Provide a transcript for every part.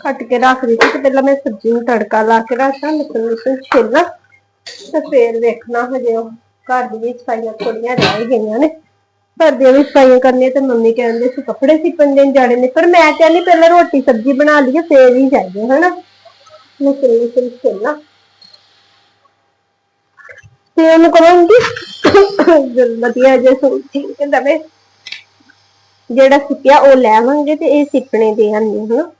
ਕੱਟ ਕੇ ਰੱਖ ਦਿੱਤੀ ਤੇ ਪਹਿਲਾਂ ਮੈਂ ਸਬਜ਼ੀ ਨੂੰ ਤੜਕਾ ਲਾ ਕੇ ਰੱਖਾਂ, ਲਸਣ ਲਸਣ ਛਿੱਲਾਂ। ਤੇ ਫੇਰ ਵੇਖਣਾ ਹਜੇ ਉਹ ਘਰ ਦੀ ਵੀ ਸਫਾਈਆਂ ਥੋੜੀਆਂ ਰਹਿ ਗਈਆਂ ਨੇ। ਘਰ ਦੀਆਂ ਵੀ ਸਫਾਈਆਂ ਕਰਨੀਆਂ ਤੇ ਮੰਮੀ ਕਹਿੰਦੇ ਸੀ ਕੱਪੜੇ ਸਿੱਪਣ ਦੇਣ ਜਾਣੇ ਨੇ, ਪਰ ਮੈਂ ਕਹਿੰਦੀ ਪਹਿਲਾਂ ਰੋਟੀ ਸਬਜ਼ੀ ਬਣਾ ਲਈਏ, ਫੇਰ ਹੀ ਜਾਈਏ, ਹਨਾ? ਲਸਣ ਲਸਣ ਛਿੱਲਾਂ। ਤੇ ਉਹਨੂੰ ਕਹਾਂਗੀ ਵਧੀਆ ਜੇ ਸੂਟ ਠੀਕ ਹੈ ਜਿਹੜਾ ਸਿੱਪਿਆ ਉਹ ਲੈਵਾਂਗੇ ਤੇ ਇਹ ਸਿੱਪਣੇ ਦੇ ਆਂਦੇ ਹਨਾ?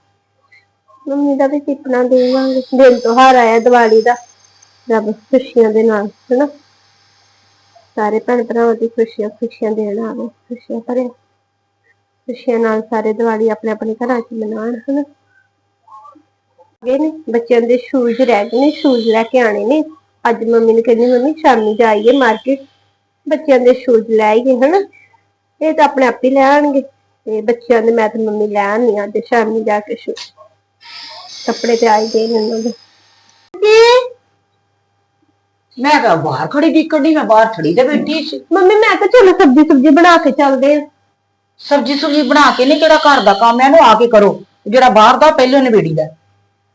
ਮੰਮੀ ਦਾ ਵੀ ਸਿੱਪਣਾ ਦੇਵਾਂਗੇ। ਦਿਨ ਤਿਉਹਾਰ ਆਇਆ ਦੀਵਾਲੀ ਦਾ। ਰੱਬ ਖੁਸ਼ੀਆਂ ਦੇ ਨਾਲ, ਹਨਾ? ਸਾਰੇ ਭੈਣ ਭਰਾਵਾਂ ਦੀ ਖੁਸ਼ੀਆਂ ਖੁਸ਼ੀਆਂ ਦੇਣ ਆਵੇ, ਖੁਸ਼ੀਆਂ ਭਰੇ। ਖੁਸ਼ੀਆਂ ਨਾਲ ਸਾਰੇ ਦੀਵਾਲੀ ਆਪਣੇ ਆਪਣੇ ਘਰਾਂ 'ਚ ਮਨਾਉਣ, ਹਨਾ? ਗਏ ਨੇ, ਬੱਚਿਆਂ ਦੇ ਸ਼ੂਜ਼ ਰਹਿ ਗਏ ਨੇ ਸ਼ੂਜ਼ ਲੈ ਕੇ ਆਣੇ ਨੇ। ਅੱਜ ਮੰਮੀ ਨੂੰ ਕਹਿੰਦੀ, ਮੰਮੀ, ਸ਼ਾਮੀ ਜਾਈਏ ਮਾਰਕੀਟ ਬੱਚਿਆਂ ਦੇ ਸ਼ੂਜ਼ ਲੈ ਆਈਏ, ਹਨਾ? ਇਹ ਤਾਂ ਆਪਣੇ ਆਪ ਹੀ ਲੈ ਆਣਗੇ ਤੇ ਬੱਚਿਆਂ ਦੇ, ਮੈਂ ਤੇ ਮੰਮੀ ਲੈ ਆਣੀ ਅੱਜ ਸ਼ਾਮੀ ਜਾ ਕੇ ਸ਼ੂਜ਼ ਕੱਪੜੇ ਤੇ ਆਈ ਗਏ ਨੇ ਉਹਨਾਂ ਦੇ ਮੈਂ ਤਾਂ ਬਾਹਰ ਖੜੀ ਦਿੱਕਣ ਨਹੀਂ ਮੈਂ ਬਾਹਰ ਖੜੀ ਤੇ ਬੈਠੀ ਸੀ। ਮੰਮੀ ਮੈਂ ਤਾਂ ਚਲੋ ਸਬਜ਼ੀ ਸੁਬਜੀ ਬਣਾ ਕੇ ਚੱਲਦੇ ਆ। ਸਬਜੀ ਸੁਬਜੀ ਬਣਾ ਕੇ ਨਹੀਂ ਕਿਹੜਾ ਘਰ ਦਾ ਕੰਮ ਹੈ ਇਹਨੂੰ ਆ ਕੇ ਕਰੋ। ਜਿਹੜਾ ਬਾਹਰ ਦਾ ਪਹਿਲੇ ਨਿਬੇੜੀ ਦਾ।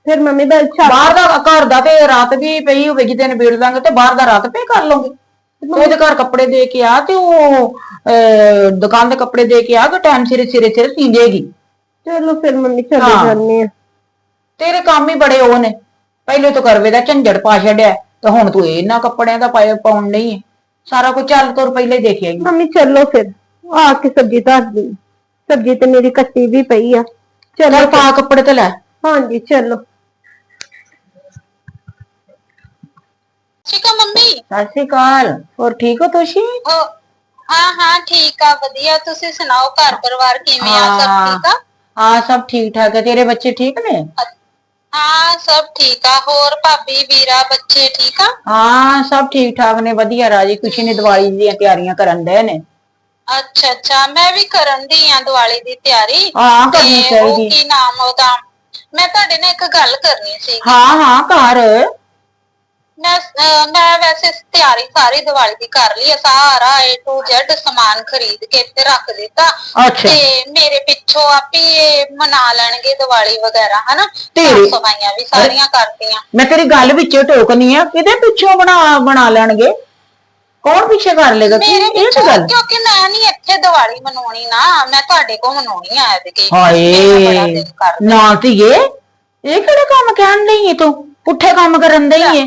ਫਿਰ ਮੰਮੀ ਬਲ ਛੱਡ। ਬਾਹਰ ਦਾ ਘਰ ਦਾ ਤੇ ਰਾਤ ਵੀ ਪਈ ਹੋਵੇਗੀ ਤੇ ਨਿਬੇੜ ਲਾਂਗੇ ਤੇ ਬਾਹਰ ਦਾ ਰਾਤ ਪੇ ਕਰ ਲਓਗੇ ਤੂੰ ਉਹਦੇ ਘਰ ਕੱਪੜੇ ਦੇ ਕੇ ਆ ਤੇ ਉਹ ਅਹ, ਦੁਕਾਨ ਦੇ ਕੱਪੜੇ ਦੇ ਕੇ ਆ ਕਿ ਟਾਈਮ ਸਿਰੇ ਸਿਰੇ ਸਿਰੇ ਸੀ ਦੇਗੀ ਚਲੋ ਫਿਰ ਮੰਮੀ ਚਲੇ ਹਾਂ। ਜਾਂਦੇ ਆ। ਤੇਰੇ ਕੰਮ ਹੀ ਬੜੇ ਉਹ ਨੇ। ਪਹਿਲੇ ਤੋਂ ਕਰਵੇ ਦਾ ਝੰਜੜ ਪਾ ਛੱਡਿਆ ਤੇ ਹੁਣ ਤੂੰ ਇਹਨਾਂ ਕੱਪੜਿਆਂ ਦਾ ਪਾਏ ਪਾਉਣ ਨਹੀਂ ਹੈ। ਸਾਰਾ ਕੁਝ ਚੱਲ ਤੁਰ ਪਹਿਲੇ ਹੀ ਦੇਖਿਆ ਹੀ ਮੰਮੀ ਚਲੋ ਫਿਰ। ਆ ਕੇ ਸਬਜ਼ੀ ਧਰ ਦੀ ਸਬਜ਼ੀ ਤੇ ਮੇਰੀ ਕੱਟੀ ਵੀ ਪਈ ਆ। ਚਲੋ ਚੱਲ ਪਾ ਕੱਪੜੇ ਤੇ ਲੈ। ਹਾਂਜੀ ਚਲੋ। ਠੀਕ ਆ ਮੰਮੀ? ਸਤਿ ਸ਼੍ਰੀ ਅਕਾਲ। ਹੋਰ ਠੀਕ ਹੋ ਤੁਸੀਂ? ਉਹ ਹਾਂ ਹਾਂ ਠੀਕ ਆ ਵਧੀਆ। ਤੁਸੀਂ ਸੁਣਾਓ ਘਰ ਪਰਿਵਾਰ ਕਿਵੇਂ ਆ? ਸਭ ਹਾਂ। ਠੀਕ ਆ? ਹਾਂ ਸਭ ਠੀਕ ਠਾਕ ਹੈ ਤੇਰੇ ਬੱਚੇ ਠੀਕ ਨੇ? ਹਾਂ ਸਭ ਠੀਕ ਆ। ਹੋਰ ਭਾਬੀ ਵੀਰਾ ਬੱਚੇ ਠੀਕ ਆ? ਹਾਂ ਸਭ ਠੀਕ ਠਾਕ ਨੇ ਵਧੀਆ ਰਾਜੀ। ਖੁਸ਼ੀ ਨੇ ਦੀਵਾਲੀ ਦੀਆਂ ਤਿਆਰੀਆਂ ਕਰਨ ਦੇ ਨੇ। ਅੱਛਾ ਅੱਛਾ। ਮੈਂ ਵੀ ਕਰਨ ਦੀ ਆ ਦੀਵਾਲੀ ਦੀ ਤਿਆਰੀ। ਹਾਂ ਕਰਨੀ ਤੇ ਉਹ ਚਾਹੀਦੀ। ਕੀ ਨਾਮ ਉਹਦਾ? ਮੈਂ ਤੁਹਾਡੇ ਨਾਲ ਇੱਕ ਗੱਲ ਕਰਨੀ ਸੀ। ਹਾਂ ਹਾਂ ਘਰ ਮੈਂ ਅਹ, ਮੈਂ ਵੈਸੇ ਤਿਆਰੀ ਸਾਰੀ ਦੀਵਾਲੀ ਦੀ ਕਰ ਲਈ ਆ ਸਾਰਾ A to Z ਸਮਾਨ ਖਰੀਦ ਕੇ ਤੇ ਰੱਖ ਦਿੱਤਾ। ਅੱਛਾ। ਤੇ ਮੇਰੇ ਪਿੱਛੋਂ ਆਪੇ ਇਹ ਮਨਾ ਲੈਣਗੇ ਦੀਵਾਲੀ ਵਗੈਰਾ ਹਨਾ? ਤੇਰੇ- ਸਾਫ਼ ਸਫਾਈਆਂ ਵੀ ਸਾਰੀਆਂ ਕਰਤੀਆਂ। ਮੈਂ ਤੇਰੀ ਗੱਲ ਵਿੱਚ ਟੋਕਨੀ ਆ ਕਿਤੇ ਪਿੱਛੋਂ ਬਣਾ ਬਣਾ ਲੈਣਗੇ? ਕੌਣ ਪਿੱਛੇ ਕਰ ਲੇਗਾ ਕੀ ਮੇਰੇ ਇਹ ਤਾਂ ਪਿੱਛੋਂ ਗੱਲ। ਕਿਉਂਕਿ ਮੈਂ ਨਹੀਂ ਇੱਥੇ ਦੀਵਾਲੀ ਮਨਾਉਣੀ ਨਾ ਮੈਂ ਤੁਹਾਡੇ ਕੋਲ ਮਨਾਉਣੀ ਆ ਐਤਕੀ। ਮੇਰਾ ਬੜਾ ਹਾਏ ਦਿਲ ਨਾ ਧੀਏ ਇਹ ਕਿਹੜੇ ਕੰਮ ਕਹਿਣ ਲਈ ਤੂੰ? ਪੁੱਠੇ ਕੰਮ ਕਰਨ ਦੇ ਹੀ ਹੈ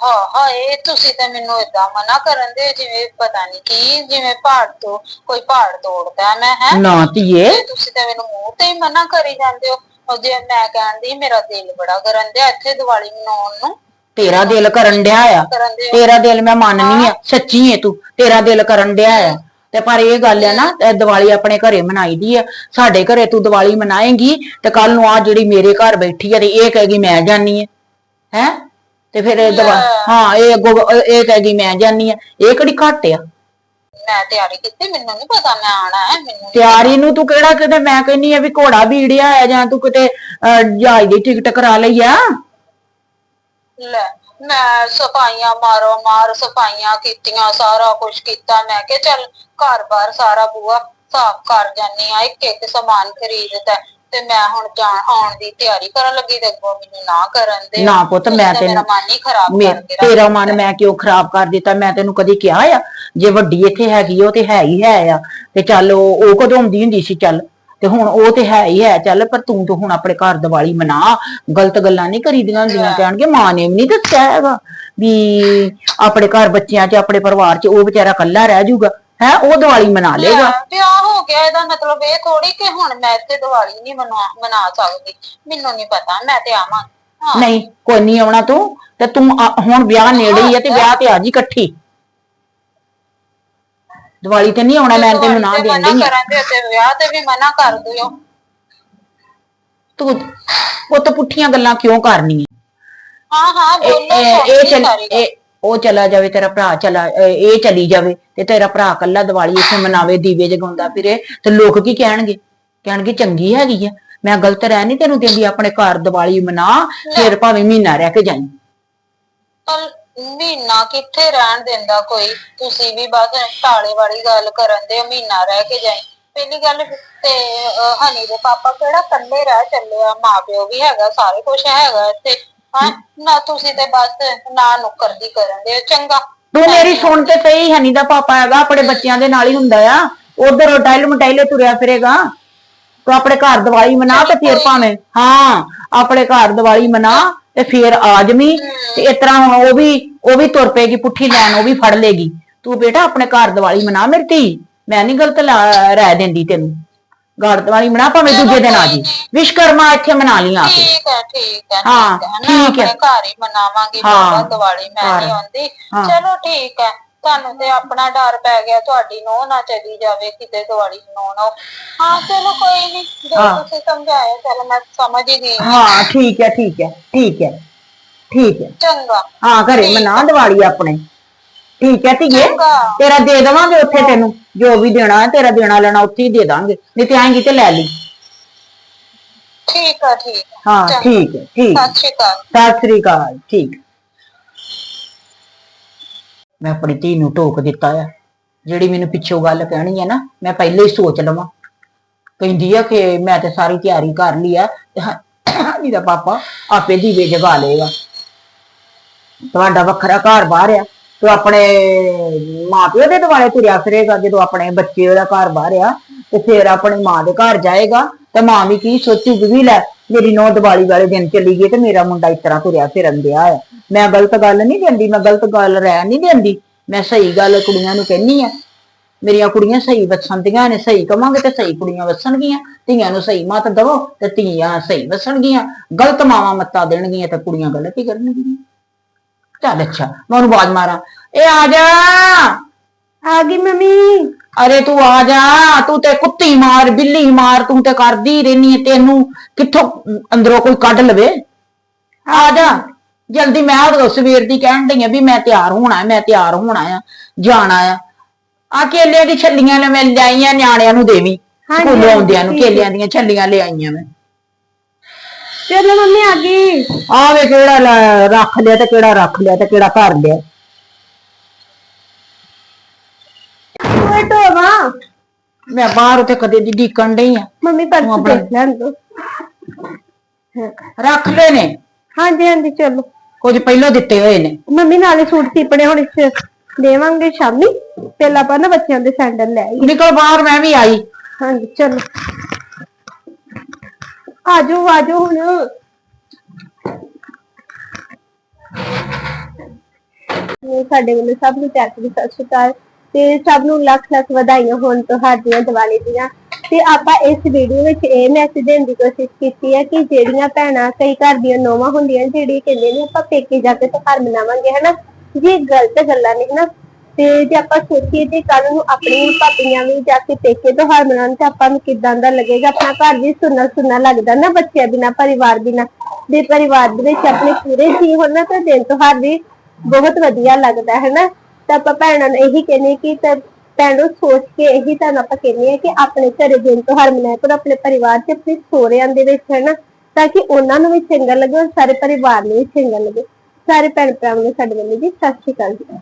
ਹਾਂ ਹਾਏ ਤੁਸੀਂ ਤਾਂ ਮੈਨੂੰ ਏਦਾਂ ਮਨਾ ਕਰਨ ਦੇ ਜਿਵੇਂ ਪਤਾ ਨਹੀਂ ਕੀ ਜਿਵੇਂ ਪਹਾੜ ਤੋਂ ਕੋਈ ਪਹਾੜ ਤੋੜਦਾ ਮੈਂ ਹੈ? ਨਾ ਧੀਏ। ਤੁਸੀਂ ਤਾਂ ਮੈਨੂੰ ਮੂੰਹ ਤੇ ਹੀ ਮਨਾ ਕਰੀ ਜਾਂਦੇ ਹੋ। ਉਹ ਜੇ ਮੈਂ ਕਹਿੰਦੀ ਮੇਰਾ ਦਿਲ ਬੜਾ ਕਰਨ ਦਿਆ ਇੱਥੇ ਦੀਵਾਲੀ ਮਨਾਉਣ ਨੂੰ। ਤੇਰਾ ਦਿਲ ਕਰਨ ਡਿਆ ਆ। ਤੇਰਾ ਦਿਲ ਮੈਂ ਮੰਨਨੀ ਆ। ਸੱਚੀ ਏ ਤੂੰ। ਤੇਰਾ ਦਿਲ ਕਰਨ ਡਿਆ ਆ। ਤੇ ਪਰ ਇਹ ਗੱਲ ਆ ਨਾ ਇਹ ਦੀਵਾਲੀ ਆਪਣੇ ਘਰੇ ਮਨਾਈ ਦੀ ਆ। ਸਾਡੇ ਘਰੇ ਤੂੰ ਦੀਵਾਲੀ ਮਨਾਏਂਗੀ ਤੇ ਕੱਲ ਨੂੰ ਆ ਜਿਹੜੀ ਮੇਰੇ ਘਰ ਬੈਠੀ ਆ ਤੇ ਇਹ ਕਹੇਗੀ ਮੈਂ ਜਾਨੀ ਆ। ਹੈ? ਤੇ ਫਿਰ ਇਹ ਦੀਵਾ- ਹਾਂ ਇਹ ਅੱਗੋਂ ਇਹ ਕਹੇਗੀ ਮੈਂ ਜਾਨੀ ਆ। ਇਹ ਕਿਹੜੀ ਘੱਟ ਆ? ਮੈਂ ਤਿਆਰੀ ਕੀਤੀ ਮੈਨੂੰ ਨਹੀਂ ਪਤਾ ਮੈਂ ਆਣਾ ਹੈ ਮੈਨੂੰ ਨੀ ਤਿਆਰੀ ਨੂੰ ਤੂੰ ਕਿਹੜਾ ਕਿਤੇ ਮੈਂ ਕਹਿੰਨੀ ਆ ਵੀ ਘੋੜਾ ਬੀੜਿਆ ਆ ਜਾਂ ਤੂੰ ਕਿਤੇ ਜਹਾਜ਼ ਦੀ ਟਿਕਟ ਕਰਾ ਲਈ ਆ? ਲੈ ਮੈਂ ਸਫਾਈਆਂ ਮਾਰੋ ਮਾਰ ਸਫਾਈਆਂ ਕੀਤੀਆਂ ਸਾਰਾ ਕੁਝ ਕੀਤਾ। ਮੈਂ ਕਿਹਾ ਚੱਲ ਘਰ-ਬਾਰ ਸਾਰਾ ਬੂਆ ਸਾਫ਼ ਕਰ ਜਾਨੀ ਆ ਇੱਕ ਇੱਕ ਸਮਾਨ ਖਰੀਦਦਾ। ਤੇ ਮੈਂ ਹੁਣ ਜਾਣ ਆਉਣ ਦੀ ਤਿਆਰੀ ਕਰਨ ਲੱਗੀ ਤੇ ਅੱਗੋਂ ਮੈਨੂੰ ਨਾ ਕਰਨ ਦੇ। ਨਾ ਪੁੱਤ, ਤੁਸੀਂ ਮੈਂ ਤਾਂ ਮੇਰਾ ਤੈਨੂੰ- ਮਨ ਹੀ ਖਰਾਬ ਮੇ- ਕਰਕੇ ਰੱਖ ਤੇਰਾ ਮਨ ਮੈਂ ਕਿਉਂ ਖਰਾਬ ਕਰ ਦਿੱਤਾ? ਮੈਂ ਤੈਨੂੰ ਕਦੀ ਕਿਹਾ ਆ ਜੇ ਵੱਡੀ ਇੱਥੇ ਹੈਗੀ ਉਹ ਤੇ ਹੈ ਹੀ ਹੈ ਆ। ਤੇ ਚੱਲ ਉਹ ਉਹ ਕਦੋਂ ਆਉਂਦੀ ਹੁੰਦੀ ਸੀ ਚੱਲ। ਤੇ ਹੁਣ ਉਹ ਤੇ ਹੈ ਹੀ ਹੈ ਚੱਲ ਪਰ ਤੂੰ ਤਾਂ ਹੁਣ ਆਪਣੇ ਘਰ ਦੀਵਾਲੀ ਮਨਾ। ਗਲਤ ਗੱਲਾਂ ਨਹੀਂ ਕਰੀਦੀਆਂ ਹੁੰਦੀਆਂ ਕਹਿਣਗੇ ਮਾਂ ਨੇ ਵੀ ਨਹੀਂ ਦੱਸਿਆ ਹੈਗਾ। ਵੀ ਆਪਣੇ ਘਰ ਬੱਚਿਆਂ 'ਚ ਆਪਣੇ ਪਰਿਵਾਰ 'ਚ ਉਹ ਵਿਚਾਰਾ ਇਕੱਲਾ ਰਹਿ ਜਾਊਗਾ। ਹੈ ਉਹ ਦੀਵਾਲੀ ਮਨਾ ਲੇਗਾ। ਵਿਆਹ ਹੋ ਗਿਆ ਇਹਦਾ ਮਤਲਬ ਇਹ ਥੋੜੀ ਕਿ ਹੁਣ ਮੈਂ ਇੱਥੇ ਦੀਵਾਲੀ ਨਹੀਂ ਮਨਾ ਮਨਾ ਸਕਦੀ। ਮੈਨੂੰ ਨਹੀਂ ਪਤਾ ਮੈਂ ਤੇ ਆਵਾਂ। ਹਾਂ। ਨਹੀਂ ਕੋਈ ਨਹੀਂ ਆਉਣਾ ਤੂੰ ਤੇ ਤੂੰ ਆ- ਹੁਣ ਵਿਆਹ ਨੇੜੇ ਹੀ ਆ ਤੇ ਵਿਆਹ ਤੇ ਆ ਜੀ ਇਕੱਠੀ। ਦੀਵਾਲੀ ਤੇ ਨਹੀਂ ਆਉਣਾ ਮੈਂ ਤੇ ਦੇਣ ਮਨਾ ਡਈ ਆ। ਕਰਨ ਦੇ ਤੇ ਵਿਆਹ ਤੇ ਵੀ ਮਨਾ ਕਰ ਦਿਓ। ਤੂੰ ਪੁੱਤ ਪੁੱਠੀਆਂ ਗੱਲਾਂ ਕਿਉਂ ਕਰਨੀਆਂ? ਹਾਂ ਹਾਂ ਇਹ ਬੋਲੋ ਇਹ- ਚੱਲ। ਇਹ ਉਹ ਚਲਾ ਜਾਵੇ, ਤੇਰਾ ਭਰਾ ਚਲਾ ਇਹ ਚਲੀ ਜਾਵੇ ਤੇ ਤੇਰਾ ਭਰਾ ਕੱਲਾ ਦੀਵਾਲੀ ਇੱਥੇ ਮਨਾਵੇ, ਦੀਵੇ ਜਗਾਉਂਦਾ ਫਿਰੇ ਤੇ ਲੋਕ ਕੀ ਕਹਿਣਗੇ? ਕਹਿਣਗੇ ਚੰਗੀ ਹੈਗੀ ਆ। ਮੈਂ ਗਲਤ ਰਹਿ ਨਹੀਂ ਤੈਨੂੰ ਦਿੰਦੀ, ਆਪਣੇ ਘਰ ਦੀਵਾਲੀ ਮਨਾ, ਫਿਰ ਭਾਵੇਂ ਮਹੀਨਾ ਰਹਿ ਕੇ ਜਾਈਂ। ਪਰ ਮਹੀਨਾ ਕਿੱਥੇ ਰਹਿਣ ਦਿੰਦਾ ਕੋਈ? ਤੁਸੀਂ ਵੀ ਬਸ ਟਾਲੇ ਵਾਲੀ ਗੱਲ ਕਰਨ ਦੇ, ਮਹੀਨਾ ਰਹਿ ਕੇ ਜਾਈ। ਪਹਿਲੀ ਗੱਲ ਤੇ ਹਨੀ ਦੇ ਪਾਪਾ ਕਿਹੜਾ ਇਕੱਲੇ ਰਹਿ ਚੱਲੇ ਆ? ਮਾਂ ਪਿਓ ਵੀ ਹੈਗਾ, ਸਾਰੇ ਕੁਝ ਹੈਗਾ ਇੱਥੇ। ਹਾਂ ਨਾ ਤੁਸੀਂ ਤੇ ਬਸ ਨਾ ਨੁਕਰਦੀ ਕਰਨ ਦੇ ਚੰਗਾ। ਤੂੰ ਮੇਰੀ ਸੁਣ ਤੇ ਸਹੀ ਹਨੀ ਦਾ ਪਾਪਾ ਹੈਗਾ ਆਪਣੇ ਬੱਚਿਆਂ ਦੇ ਨਾਲ ਹੀ ਹੁੰਦਾ ਆ। ਉਧਰ ਟਾਈਲ ਮਟਾਈਲੇ ਤੁਰਿਆ ਫਿਰੇਗਾ। ਤੂੰ ਆਪਣੇ ਘਰ ਦੀਵਾਲੀ ਮਨਾ ਤੇ ਫੇਰ ਭਾਵੇਂ ਹਾਂ ਆਪਣੇ ਘਰ ਦੀਵਾਲੀ ਮਨਾ ਤੇ ਫੇਰ ਆ ਜਮੀ ਤੇ ਇਸ ਤਰ੍ਹਾਂ ਹੁਣ ਉਹ ਵੀ ਉਹ ਵੀ ਤੁਰ ਪਏਗੀ ਪੁੱਠੀ ਲੈਣ ਉਹ ਵੀ ਫੜ ਲੇਗੀ ਤੂੰ ਬੇਟਾ ਆਪਣੇ ਘਰ ਦੀਵਾਲੀ ਮਨਾ ਮੇਰੀ ਧੀ ਮੈਂ ਨਹੀਂ ਗਲਤ ਲਾ- ਰਹਿ ਦਿੰਦੀ ਤੈਨੂੰ। ਘਰ ਦੀਵਾਲੀ ਮਨਾ ਭਾਵੇਂ ਦੂਜੇ ਦਿਨ ਆ ਜੀ ਵਿਸ਼ਕਰਮਾ ਇੱਥੇ ਮਨਾ ਲਈ ਆ ਕੇ ਠੀਕ ਹੈ ਠੀਕ ਹੈ ਹਾਂ, ਠੀਕ ਹੈ। ਨਾ, ਘਰ ਹੀ ਮਨਾਵਾਂਗੇ ਹਾਂ, ਦੀਵਾਲੀ ਮੈਂ। ਨਹੀਂ ਆਉਂਦੀ। ਚਲੋ ਠੀਕ ਹੈ ਤੁਹਾਨੂੰ ਤੇ ਆਪਣਾ ਡਰ ਪੈ ਗਿਆ ਤੁਹਾਡੀ ਨੋ ਨਾ ਚਲੀ ਜਾਵੇ ਕਿਤੇ ਦੀਵਾਲੀ ਆਓ। ਹਾਂ ਚਲੋ ਕੋਈ ਨਹੀਂ ਜੋ। ਤੁਸੀਂ ਸਮਝਾਇਆ ਚਲ ਮੈਂ ਸਮਝ ਹੀ ਗਈ ਹਾਂ ਠੀਕ ਹੈ ਠੀਕ ਹੈ ਠੀਕ ਹੈ ਠੀਕ ਹੈ ਚੰਗਾ ਹਾਂ ਘਰੇ ਮਨਾ ਦੀਵਾਲੀ ਆਪਣੇ ਠੀਕ ਹੈ ਧੀਏ। ਤੇਰਾ ਦੇ ਦੇਵਾਂਗੇ ਉੱਥੇ ਤੈਨੂੰ। ਜੋ ਵੀ ਦੇਣਾ ਹੈ ਤੇਰਾ ਦੇਣਾ ਲੈਣਾ ਉੱਥੇ ਹੀ ਦੇ ਦਾਂਗੇ। ਨਹੀਂ ਤੇ ਆਏਂਗੀ ਤੇ ਲੈ ਲਈ। ਠੀਕ ਹੈ ਠੀਕ ਹੈ ਹਾਂ ਚੰਗਾ। ਠੀਕ ਹੈ ਠੀਕ। ਸਤਿ ਸ਼੍ਰੀ ਅਕਾਲ। ਸਤਿ ਸ੍ਰੀ ਅਕਾਲ ਠੀਕ। ਮੈਂ ਆਪਣੀ ਧੀ ਨੂੰ ਟੋਕ ਦਿੱਤਾ ਆ। ਜਿਹੜੀ ਮੈਨੂੰ ਪਿੱਛੋਂ ਗੱਲ ਕਹਿਣੀ ਹੈ ਨਾ ਮੈਂ ਪਹਿਲੇ ਹੀ ਸੋਚ ਲਵਾਂ। ਕਹਿੰਦੀ ਆ ਕਿ ਮੈਂ ਤੇ ਸਾਰੀ ਤਿਆਰੀ ਕਰ ਲਈ ਆ ਤੇ ਹਾਂ ਦਾ ਪਾਪਾ ਆਪੇ ਦੀਵੇ ਜਗਾ ਲਏਗਾ। ਤੁਹਾਡਾ ਵੱਖਰਾ ਘਰ ਬਾਹਰ ਆ। ਤੂੰ ਆਪਣੇ ਮਾਪਿਓ ਦੇ ਦੁਆਲੇ ਤੁਰਿਆ ਫਿਰੇਗਾ, ਜਦੋਂ ਆਪਣੇ ਬੱਚੇ ਉਹਦਾ ਘਰ ਬਾਹਰ ਆ, ਤੇ ਫਿਰ ਆਪਣੀ ਮਾਂ ਦੇ ਘਰ ਜਾਏਗਾ, ਤੇ ਮਾਂ ਵੀ ਕੀ ਸੋਚੂਗੀ ਵੀ ਲੈ, ਮੇਰੀ ਨੌ ਦੀਵਾਲੀ ਵਾਲੇ ਦਿਨ ਚਲੀ ਗਈ ਤੇ ਮੇਰਾ ਮੁੰਡਾ ਇਸ ਤਰ੍ਹਾਂ ਤੁਰਿਆ ਫਿਰਨ ਦਿਆ ਆ। ਮੈਂ ਗਲਤ ਗੱਲ ਨਹੀਂ ਦਿੰਦੀ, ਮੈਂ ਗਲਤ ਗੱਲ ਰਹਿ ਨਹੀਂ ਦਿੰਦੀ, ਮੈਂ ਸਹੀ ਗੱਲ ਕੁੜੀਆਂ ਨੂੰ ਕਹਿੰਨੀ ਆ। ਮੇਰੀਆਂ ਕੁੜੀਆਂ ਸਹੀ ਵਸਣਦੀਆਂ ਨੇ, ਸਹੀ ਕਵਾਂਗੇ ਤੇ ਸਹੀ ਕੁੜੀਆਂ ਵਸਣਗੀਆਂ, ਧੀਆਂ ਨੂੰ ਸਹੀ ਮਤ ਦਵੋ ਤੇ ਧੀਆਂ ਸਹੀ ਵਸਣਗੀਆਂ, ਗਲਤ ਮਾਵਾਂ ਮੱਤਾਂ ਦੇਣਗੀਆਂ ਤੇ ਕੁੜੀਆਂ ਗਲਤ ਹੀ ਕਰਨਗੀਆਂ। ਚੱਲ ਅੱਛਾ ਮੈਂ ਉਹਨੂੰ ਆਵਾਜ਼ ਮਾਰਾਂ। ਇਹ ਆ ਜਾ। ਆ ਗਈ ਮੰਮੀ। ਅਰੇ ਤੂੰ ਆ ਜਾ ਤੂੰ ਤੇ ਕੁੱਤੀ ਮਾਰ ਬਿੱਲੀ ਮਾਰ ਤੂੰ ਤੇ ਕਰਦੀ ਰਹਿਨੀ ਹੈ ਤੈਨੂੰ। ਕਿੱਥੋਂ ਅੰਦਰੋਂ ਕੋਈ ਕੱਢ ਲਵੇ? ਆ ਜਾ। ਜਲਦੀ ਮੈਂ ਉਹ ਸਵੇਰ ਦੀ ਕਹਿਣ ਡਈ ਆ ਵੀ ਮੈਂ ਤਿਆਰ ਹੋਣਾ ਮੈਂ ਤਿਆਰ ਹੋਣਾ ਆ ਜਾਣਾ ਆ। ਆ ਕੇਲੇ ਦੀ ਛੱਲੀਆਂ ਲੈ ਮੈਂ ਲਿਆਈਆਂ ਨਿਆਣਿਆਂ ਨੂੰ ਦੇਵੀ। ਸਕੂਲੋਂ ਆਉਂਦਿਆਂ ਨੂੰ। ਕੇਲਿਆਂ ਦੀਆਂ ਛੱਲੀਆਂ ਲਿਆਈਆਂ ਮੈਂ। ਚਲੋ ਮੰਮੀ ਆ ਗਈ। ਆ ਵੇ ਕਿਹੜਾ ਲੈ- ਰੱਖ ਲਿਆ ਤੇ ਕਿਹੜਾ ਰੱਖ ਲਿਆ ਤੇ ਕਿਹੜਾ ਧਰ ਲਿਆ। ਓਏ ਢੋਵਾ। ਮੈਂ ਬਾਹਰ ਉੱਤੇ ਕਦੇ ਦੀ ਡੀਕਣ ਡਈ ਆ। ਮੰਮੀ ਤੂੰ ਪਰਸ ਆਪਣਾ- ਦੇਖ ਲੈਣ ਦੋ। ਰੱਖ ਲੈ ਨੇ? ਹਾਂਜੀ ਹਾਂਜੀ ਚਲੋ। ਕੁਝ ਪਹਿਲਾਂ ਦਿੱਤੇ ਹੋਏ ਨੇ। ਮੰਮੀ ਨਾਲੇ ਸੂਟ ਸੀਪਣੇ ਹੁਣ ਇਸ ਦੇਵਾਂਗੇ ਸ਼ਾਮੀ। ਪਹਿਲਾਂ ਆਪਾਂ ਨਾ ਬੱਚਿਆਂ ਦੇ ਸੈਂਡਲ ਲੈ ਆਈਏ। ਨਿਕਲ ਬਾਹਰ ਮੈਂ ਵੀ ਆਈ। ਹਾਂਜੀ ਚਲੋ। ਆਜੋ ਆਜੋ ਹੁਣ। ਇਹ ਸਾਡੇ ਵੱਲੋਂ ਸਭ ਨੂੰ ਪਿਆਰ ਭਰੀ ਸਤਿ ਸ਼੍ਰੀ ਅਕਾਲ ਤੇ ਸਭ ਨੂੰ ਲੱਖ ਲੱਖ ਵਧਾਈਆਂ ਹੋਣ ਤੁਹਾਡੀਆਂ ਦੀਵਾਲੀ ਦੀਆਂ। ਤੇ ਆਪਾਂ ਇਸ ਵੀਡੀਓ ਵਿੱਚ ਇਹ ਮੈਸੇਜ ਦੇਣ ਦੀ ਕੋਸ਼ਿਸ਼ ਕੀਤੀ ਹੈ ਕਿ ਜਿਹੜੀਆਂ ਭੈਣਾਂ ਕਈ ਘਰ ਦੀਆਂ ਨੋਵਾਂ ਹੁੰਦੀਆਂ ਜਿਹੜੀ ਕਹਿੰਦੇ ਨੇ ਆਪਾਂ ਪੇਕੇ ਜਾ ਕੇ ਤਿਉਹਾਰ ਮਨਾਵਾਂਗੇ, ਹਨਾ? ਜੇ ਗਲਤ ਗੱਲਾਂ ਨੇ, ਹਨਾ? ਤੇ ਜੇ ਆਪਾਂ ਸੋਚੀਏ ਤੇ ਕੱਲ ਨੂੰ ਆਪਣੀ ਭਾਪੀਆਂ ਵੀ ਜਾ ਕੇ ਪੇਕੇ ਤਿਉਹਾਰ ਮਨਾਉਣ ਤੇ ਆਪਾਂ ਨੂੰ ਕਿਦਾਂ ਦਾ ਲੱਗੇਗਾ? ਆਪਣਾ ਘਰ ਵੀ ਸੁੰਨਾ ਸੁੰਨਾ ਲੱਗਦਾ ਨਾ ਬੱਚਿਆਂ ਬਿਨਾ ਪਰਿਵਾਰ ਬਿਨਾ। ਦੇ ਪਰਿਵਾਰ ਦੇ ਵਿੱਚ ਆਪਣੇ ਪੂਰੇ ਜੀ ਹੋਣ ਤਾਂ ਦਿਨ ਤਿਉਹਾਰ ਵੀ ਬਹੁਤ ਵਧੀਆ ਲੱਗਦਾ ਹੈ ਨਾ ਤਾਂ ਆਪਾਂ ਭੈਣਾਂ ਨੂੰ ਇਹੀ ਕਹਿੰਦੇ ਕਿ ਤਾਂ ਭੈਣੋ ਸੋਚ ਕੇ ਇਹੀ ਤਾਂ ਆਪਾਂ ਕਹਿੰਦੇ ਆ ਕਿ ਆਪਣੇ ਘਰੇ ਦਿਨ ਤਿਉਹਾਰ ਮਨਾਇਆ ਕਰੋ ਆਪਣੇ ਪਰਿਵਾਰ ਚ ਆਪਣੇ ਸਹੁਰਿਆਂ ਦੇ ਵਿੱਚ ਹੈ ਨਾ ਤਾਂ ਕਿ ਉਹਨਾਂ ਨੂੰ ਵੀ ਚੰਗਾ ਲੱਗੇ ਔਰ ਸਾਰੇ ਪਰਿਵਾਰ ਨੂੰ ਵੀ ਚੰਗਾ ਲੱਗੇ। ਸਾਰੇ ਭੈਣ ਭਰਾਵਾਂ ਨੂੰ ਸਾਡੇ ਵੱਲੋਂ ਜੀ ਸਤਿ ਸ਼੍ਰੀ ਅਕਾਲ ਜੀ।